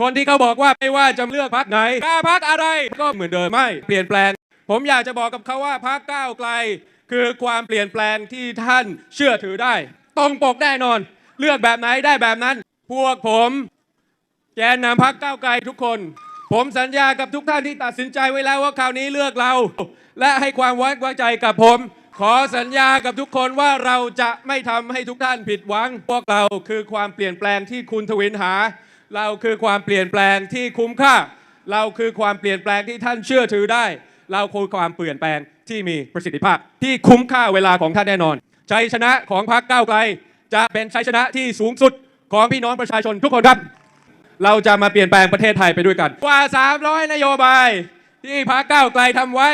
คนที่เขาบอกว่าไม่ว่าจะเลือกพักไหนกล้าพักอะไรก็เหมือนเดิมไม่เปลี่ยนแปลง ผมอยากจะบอกกับเขาว่าพักก้าวไกล คือความเปลี่ยนแปลงที่ท่านเชื่อถือได้ตรงปกแน่นอน เลือกแบบไหนได้แบบนั้น พวกผมแกนนำพักก้าวไกลทุกคน ผมสัญญากับทุกท่านที่ตัดสินใจไว้แล้วว่าคราวนี้เลือกเรา และให้ความไว้วางใจกับผม ขอสัญญากับทุกคนว่าเราจะไม่ทำให้ทุกท่านผิดหวัง พวกเราคือความเปลี่ยนแปลงที่คุณทวินหา เราคือความเปลี่ยนแปลงที่คุ้มค่า เราคือความเปลี่ยนแปลงที่ท่านเชื่อถือได้ เราคือความเปลี่ยนแปลงที่มีประสิทธิภาพ ที่คุ้มค่าเวลาของท่านแน่นอนชัยชนะของพรรคก้าวไกล จะเป็นชัยชนะที่สูงสุดของพี่น้องประชาชนทุกคนครับ เราจะมาเปลี่ยนแปลงประเทศไทยไปด้วยกัน กว่า 300 นโยบาย ที่พรรคก้าวไกลทำไว้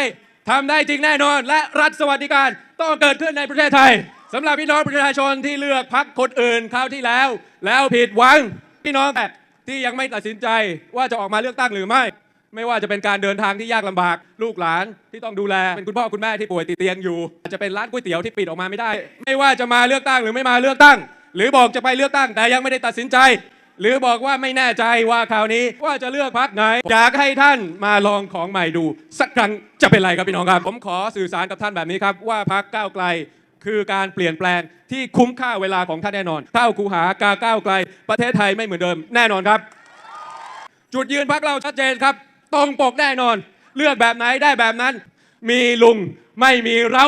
ทำได้จริงแน่นอน และรัฐสวัสดิการต้องเกิดขึ้นในประเทศไทยสำหรับพี่น้องประชาชนที่เลือกพรรคคนอื่นคราวที่แล้ว แล้วผิดหวังพี่น้องแต่ ที่ยังไม่ตัดสินใจว่าจะออกมาเลือกตั้งหรือไม่ ไม่ว่าจะเป็นการเดินทางที่ยากลำบาก ลูกหลานที่ต้องดูแลเป็นคุณพ่อคุณแม่ที่ป่วยติดเตียงอยู่อาจจะเป็นร้านก๋วยเตี๋ยวที่ปิดออกมาไม่ได้ ไม่ว่าจะมาเลือกตั้งหรือไม่มาเลือกตั้ง หรือบอกจะไปเลือกตั้งแต่ยังไม่ได้ตัดสินใจ หรือบอกว่าไม่แน่ใจว่าคราวนี้ว่าจะเลือกพักไหนอยากให้ท่านมาลองของใหม่ดู สักครั้งจะเป็นไรครับพี่น้องครับ ผมขอสื่อสารกับท่านแบบนี้ครับว่าพักก้าวไกล คือการเปลี่ยนแปลงที่คุ้มค่าเวลาของท่านแน่นอนเท่าคูหากาก้าวไกล ประเทศไทยไม่เหมือนเดิมแน่นอนครับ จุดยืนพักเราชัดเจนครับตรงปกแน่นอน เลือกแบบไหนได้แบบนั้น มีลุงไม่มีเรา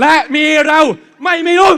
และมีเราไม่มีลุง